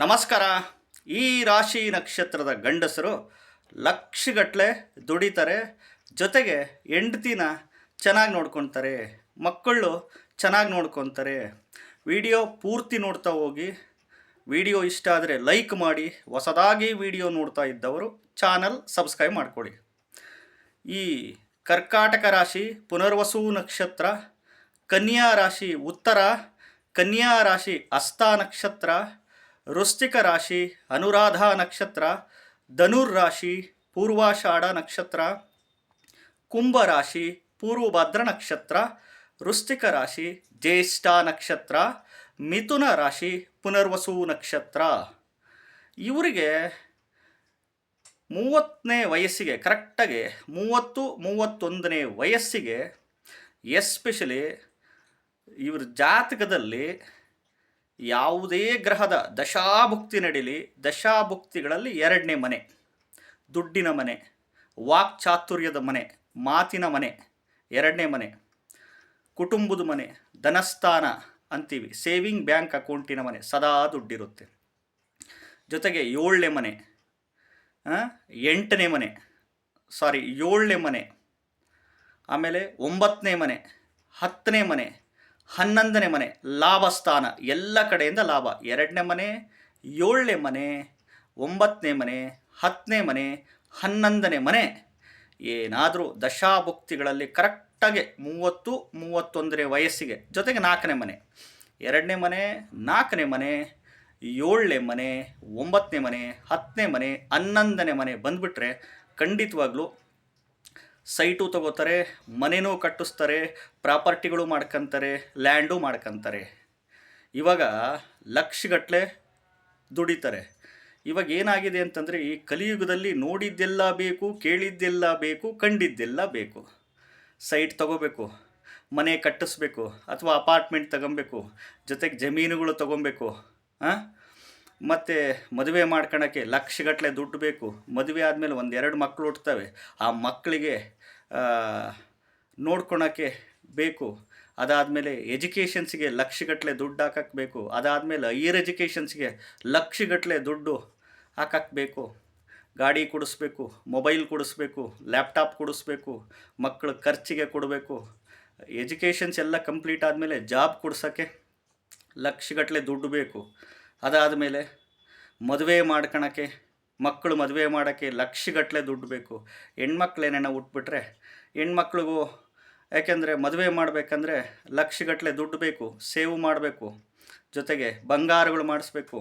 ನಮಸ್ಕಾರ. ಈ ರಾಶಿ ನಕ್ಷತ್ರದ ಗಂಡಸರು ಲಕ್ಷಗಟ್ಟಲೆ ದುಡಿತಾರೆ, ಜೊತೆಗೆ ಹೆಂಡ್ತಿನ ಚೆನ್ನಾಗಿ ನೋಡ್ಕೊತಾರೆ, ಮಕ್ಕಳು ಚೆನ್ನಾಗಿ ನೋಡ್ಕೊತಾರೆ. ವಿಡಿಯೋ ಪೂರ್ತಿ ನೋಡ್ತಾ ಹೋಗಿ, ವಿಡಿಯೋ ಇಷ್ಟ ಆದರೆ ಲೈಕ್ ಮಾಡಿ, ಹೊಸದಾಗಿ ವಿಡಿಯೋ ನೋಡ್ತಾ ಇದ್ದವರು ಚಾನಲ್ ಸಬ್ಸ್ಕ್ರೈಬ್ ಮಾಡ್ಕೊಳ್ಳಿ. ಈ ಕರ್ಕಾಟಕ ರಾಶಿ ಪುನರ್ವಸು ನಕ್ಷತ್ರ, ಕನ್ಯಾ ರಾಶಿ ಉತ್ತರ, ಕನ್ಯಾ ರಾಶಿ ಹಸ್ತ ನಕ್ಷತ್ರ ವೃಶ್ಚಿಕ ರಾಶಿ, ಅನುರಾಧ ನಕ್ಷತ್ರ, ಧನುರ್ ರಾಶಿ, ಪೂರ್ವಾಷಾಢ ನಕ್ಷತ್ರ, ಕುಂಭ ರಾಶಿ, ಪೂರ್ವಭದ್ರ ನಕ್ಷತ್ರ, ವೃಶ್ಚಿಕ ರಾಶಿ, ಜ್ಯೇಷ್ಠ ನಕ್ಷತ್ರ, ಮಿಥುನ ರಾಶಿ, ಪುನರ್ವಸು ನಕ್ಷತ್ರ. ಇವರಿಗೆ ಮೂವತ್ತನೇ ವಯಸ್ಸಿಗೆ, ಕರೆಕ್ಟಾಗಿ ಮೂವತ್ತು, ಮೂವತ್ತೊಂದನೇ ವಯಸ್ಸಿಗೆ, ಎಸ್ಪೆಷಲಿ ಇವ್ರ ಜಾತಕದಲ್ಲಿ ಯಾವುದೇ ಗ್ರಹದ ದಶಾಭುಕ್ತಿ ನಡೀಲಿ, ದಶಾಭುಕ್ತಿಗಳಲ್ಲಿ ಎರಡನೇ ಮನೆ, ದುಡ್ಡಿನ ಮನೆ ವಾಕ್ಚಾತುರ್ಯದ ಮನೆ, ಮಾತಿನ ಮನೆ, ಎರಡನೇ ಮನೆ, ಕುಟುಂಬದ ಮನೆ, ಧನಸ್ಥಾನ ಅಂತೀವಿ. ಸೇವಿಂಗ್ ಬ್ಯಾಂಕ್ ಅಕೌಂಟಿನ ಮನೆ, ಸದಾ ದುಡ್ಡಿರುತ್ತೆ. ಜೊತೆಗೆ ಏಳನೇ ಮನೆ ಎಂಟನೇ ಮನೆ ಸಾರಿ ಏಳನೇ ಮನೆ, ಆಮೇಲೆ ಒಂಬತ್ತನೇ ಮನೆ, ಹತ್ತನೇ ಮನೆ ಹನ್ನೊಂದನೇ ಮನೆ, ಲಾಭ ಸ್ಥಾನ. ಎಲ್ಲ ಕಡೆಯಿಂದ ಲಾಭ. ಎರಡನೇ ಮನೆ, ಏಳನೇ ಮನೆ, ಒಂಬತ್ತನೇ ಮನೆ, ಹತ್ತನೇ ಮನೆ, ಹನ್ನೊಂದನೇ ಮನೆ. ಏನಾದರೂ ದಶಾಭುಕ್ತಿಗಳಲ್ಲಿ ಕರೆಕ್ಟಾಗಿ ಮೂವತ್ತು ಮೂವತ್ತೊಂದನೇ ವಯಸ್ಸಿಗೆ ಜೊತೆಗೆ ನಾಲ್ಕನೇ ಮನೆ. ಎರಡನೇ ಮನೆ, ನಾಲ್ಕನೇ ಮನೆ, ಏಳನೇ ಮನೆ, ಒಂಬತ್ತನೇ ಮನೆ, ಹತ್ತನೇ ಮನೆ, ಹನ್ನೊಂದನೇ ಮನೆ ಬಂದುಬಿಟ್ರೆ ಖಂಡಿತವಾಗ್ಲೂ ಸೈಟು ತಗೋತಾರೆ, ಮನೆನೂ ಕಟ್ಟಿಸ್ತಾರೆ, ಪ್ರಾಪರ್ಟಿಗಳು ಮಾಡ್ಕೊಂತಾರೆ, ಲ್ಯಾಂಡು ಮಾಡ್ಕೊಂತಾರೆ. ಇವಾಗ ಲಕ್ಷಗಟ್ಟಲೆ ದುಡಿತಾರೆ. ಇವಾಗ ಏನಾಗಿದೆ ಅಂತಂದರೆ, ಈ ಕಲಿಯುಗದಲ್ಲಿ ನೋಡಿದ್ದೆಲ್ಲ ಬೇಕು, ಕೇಳಿದ್ದೆಲ್ಲ ಬೇಕು, ಕಂಡಿದ್ದೆಲ್ಲ ಬೇಕು. ಸೈಟ್ ತಗೋಬೇಕು, ಮನೆ ಕಟ್ಟಿಸ್ಬೇಕು, ಅಥವಾ ಅಪಾರ್ಟ್ಮೆಂಟ್ ತಗೊಬೇಕು, ಜೊತೆಗೆ ಜಮೀನುಗಳು ತಗೊಬೇಕು ಹಾಂ ಮತ್ತು ಮದುವೆ ಮಾಡ್ಕೊಳಕ್ಕೆ ಲಕ್ಷಗಟ್ಟಲೆ ದುಡ್ಡು ಬೇಕು. ಮದುವೆ ಆದಮೇಲೆ ಒಂದೆರಡು ಮಕ್ಕಳು ಹುಟ್ತವೆ. ಆ ಮಕ್ಕಳಿಗೆ ನೋಡ್ಕೊಳಕ್ಕೆ ಬೇಕು. ಅದಾದಮೇಲೆ ಎಜುಕೇಷನ್ಸ್ಗೆ ಲಕ್ಷಗಟ್ಟಲೆ ದುಡ್ಡು ಹಾಕಕ್ಕೆ ಬೇಕು ಅದಾದಮೇಲೆ ಹೈಯರ್ ಎಜುಕೇಷನ್ಸ್ಗೆ ಲಕ್ಷಗಟ್ಟಲೆ ದುಡ್ಡು ಹಾಕಕ್ಕೆ ಬೇಕು ಗಾಡಿ ಕೊಡಿಸ್ಬೇಕು, ಮೊಬೈಲ್ ಕೊಡಿಸ್ಬೇಕು, ಲ್ಯಾಪ್ಟಾಪ್ ಕೊಡಿಸ್ಬೇಕು ಮಕ್ಕಳ ಖರ್ಚಿಗೆ ಕೊಡಬೇಕು. ಎಜುಕೇಷನ್ಸ್ ಎಲ್ಲ ಕಂಪ್ಲೀಟ್ ಆದಮೇಲೆ ಜಾಬ್ ಕೊಡ್ಸೋಕ್ಕೆ ಲಕ್ಷಗಟ್ಟಲೆ ದುಡ್ಡು ಬೇಕು. ಅದಾದಮೇಲೆ ಮದುವೆ ಮಾಡ್ಕೊಳಕ್ಕೆ ಮಕ್ಕಳು ಮದುವೆ ಮಾಡೋಕ್ಕೆ ಲಕ್ಷಗಟ್ಟಲೆ ದುಡ್ಡು ಬೇಕು. ಹೆಣ್ಮಕ್ಳು ಏನೇನೋ ಹುಟ್ಬಿಟ್ರೆ ಹೆಣ್ಮಕ್ಳಿಗೂ ಯಾಕೆಂದರೆ ಮದುವೆ ಮಾಡಬೇಕಂದ್ರೆ ಲಕ್ಷಗಟ್ಟಲೆ ದುಡ್ಡು ಬೇಕು, ಸೇವ್ ಮಾಡಬೇಕು, ಜೊತೆಗೆ ಬಂಗಾರಗಳು ಮಾಡಿಸ್ಬೇಕು.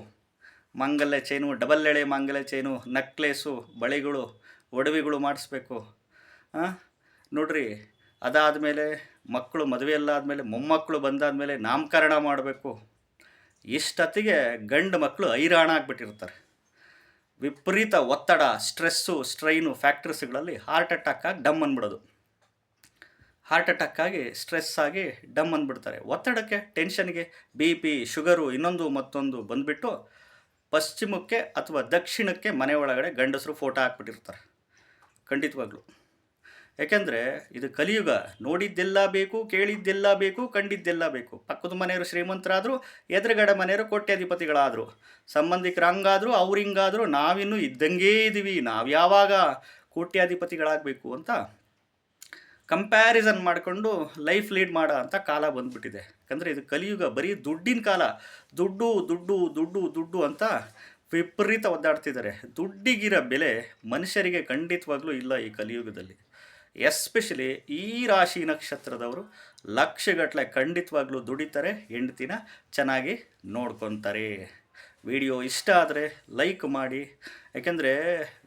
ಮಂಗಲ್ಯ ಚೈನು, ಡಬಲ್ ಎಳೆ ಮಂಗಲ್ಯ ಚೈನು, ನಕ್ಲೇಸು, ಬಳೆಗಳು, ಒಡವೆಗಳು ಮಾಡಿಸ್ಬೇಕು. ನೋಡ್ರಿ, ಅದಾದಮೇಲೆ ಮಕ್ಕಳು ಮದುವೆ ಎಲ್ಲ ಆದಮೇಲೆ ಮೊಮ್ಮಕ್ಕಳು ಬಂದಾದಮೇಲೆ ನಾಮಕರಣ ಮಾಡಬೇಕು. ಇಷ್ಟೊತ್ತಿಗೆ ಗಂಡು ಮಕ್ಕಳು ಹೈರಾಣ ಆಗಿಬಿಟ್ಟಿರ್ತಾರೆ ವಿಪರೀತ ಒತ್ತಡ, ಸ್ಟ್ರೆಸ್ಸು, ಸ್ಟ್ರೈನು ಫ್ಯಾಕ್ಟ್ರೀಸ್ಗಳಲ್ಲಿ ಹಾರ್ಟ್ ಅಟ್ಯಾಕ್ ಆಗಿ ಡಮ್ ಅಂದ್ಬಿಡೋದು ಹಾರ್ಟ್ ಅಟ್ಯಾಕ್ ಆಗಿ ಸ್ಟ್ರೆಸ್ ಆಗಿ ಡಮ್ ಅಂದ್ಬಿಡ್ತಾರೆ ಒತ್ತಡಕ್ಕೆ, ಟೆನ್ಷನ್ಗೆ, ಬಿ ಪಿ, ಶುಗರು ಇನ್ನೊಂದು ಮತ್ತೊಂದು ಬಂದುಬಿಟ್ಟು ಪಶ್ಚಿಮಕ್ಕೆ ಅಥವಾ ದಕ್ಷಿಣಕ್ಕೆ ಮನೆ ಒಳಗಡೆ ಗಂಡಸರು ಫೋಟೋ ಹಾಕ್ಬಿಟ್ಟಿರ್ತಾರೆ. ಖಂಡಿತವಾಗ್ಲೂ. ಯಾಕೆಂದರೆ ಇದು ಕಲಿಯುಗ. ನೋಡಿದ್ದೆಲ್ಲ ಬೇಕು, ಕೇಳಿದ್ದೆಲ್ಲ ಬೇಕು, ಕಂಡಿದ್ದೆಲ್ಲ ಬೇಕು. ಪಕ್ಕದ ಮನೆಯವರು ಶ್ರೀಮಂತರಾದರೂ, ಎದುರುಗಡೆ ಮನೆಯವರು ಕೋಟ್ಯಾಧಿಪತಿಗಳಾದರು. ಸಂಬಂಧಿಕರು ಹಂಗಾದರೂ, ಅವ್ರು ಹಿಂಗಾದರೂ, ನಾವಿನ್ನೂ ಇದ್ದಂಗೇ ಇದ್ದೀವಿ ನಾವು ಯಾವಾಗ ಕೋಟ್ಯಾಧಿಪತಿಗಳಾಗಬೇಕು ಅಂತ ಕಂಪ್ಯಾರಿಸನ್ ಮಾಡಿಕೊಂಡು ಲೈಫ್ ಲೀಡ್ ಮಾಡೋ ಅಂಥ ಕಾಲ ಬಂದ್ಬಿಟ್ಟಿದೆ. ಯಾಕಂದರೆ ಇದು ಕಲಿಯುಗ, ಬರೀ ದುಡ್ಡಿನ ಕಾಲ. ದುಡ್ಡು ದುಡ್ಡು ದುಡ್ಡು ದುಡ್ಡು ಅಂತ ವಿಪರೀತ ಒದ್ದಾಡ್ತಿದ್ದಾರೆ. ದುಡ್ಡಿಗಿರೋ ಬೆಲೆ ಮನುಷ್ಯರಿಗೆ ಖಂಡಿತವಾಗ್ಲೂ ಇಲ್ಲ ಈ ಕಲಿಯುಗದಲ್ಲಿ. ಎಸ್ಪೆಷಲಿ ಈ ರಾಶಿ ನಕ್ಷತ್ರದವರು ಲಕ್ಷಗಟ್ಟಲೆ ಖಂಡಿತವಾಗ್ಲೂ ದುಡಿತಾರೆ, ಹೆಂಡ್ತಿನ ಚೆನ್ನಾಗಿ ನೋಡ್ಕೊತಾರೆ. ವಿಡಿಯೋ ಇಷ್ಟ ಆದರೆ ಲೈಕ್ ಮಾಡಿ. ಯಾಕೆಂದರೆ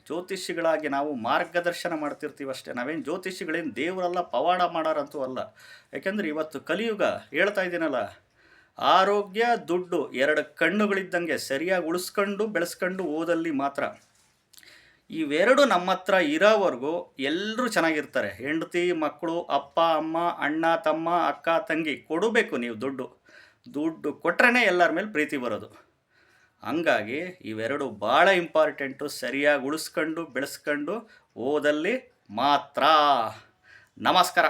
ಜ್ಯೋತಿಷಿಗಳಾಗಿ ನಾವು ಮಾರ್ಗದರ್ಶನ ಮಾಡ್ತಿರ್ತೀವಿ ಅಷ್ಟೇ. ನಾವೇನು ಜ್ಯೋತಿಷಿಗಳೇನು ದೇವರಲ್ಲ, ಪವಾಡ ಮಾಡೋರಂತೂ ಅಲ್ಲ. ಯಾಕೆಂದರೆ ಇವತ್ತು ಕಲಿಯುಗ ಹೇಳ್ತಾ ಇದ್ದೀನಲ್ಲ, ಆರೋಗ್ಯ, ದುಡ್ಡು ಎರಡು ಕಣ್ಣುಗಳಿದ್ದಂಗೆ ಸರಿಯಾಗಿ ಉಳಿಸ್ಕೊಂಡು ಬೆಳೆಸ್ಕೊಂಡು ಓದಲ್ಲಿ ಮಾತ್ರ. ಇವೆರಡು ನಮ್ಮ ಹತ್ರ ಇರೋವರೆಗೂ ಎಲ್ಲರೂ ಚೆನ್ನಾಗಿರ್ತಾರೆ. ಹೆಂಡತಿ, ಮಕ್ಕಳು, ಅಪ್ಪ, ಅಮ್ಮ, ಅಣ್ಣ, ತಮ್ಮ, ಅಕ್ಕ, ತಂಗಿ ಕೊಡಬೇಕು ನೀವು ದುಡ್ಡು. ದುಡ್ಡು ಕೊಟ್ರೇ ಎಲ್ಲರ ಮೇಲೆ ಪ್ರೀತಿ ಬರೋದು. ಹಂಗಾಗಿ ಇವೆರಡು ಭಾಳ ಇಂಪಾರ್ಟೆಂಟು ಸರಿಯಾಗಿ ಉಳಿಸ್ಕೊಂಡು, ಬೆಳೆಸ್ಕೊಂಡು ಓದಲ್ಲಿ ಮಾತ್ರ. ನಮಸ್ಕಾರ.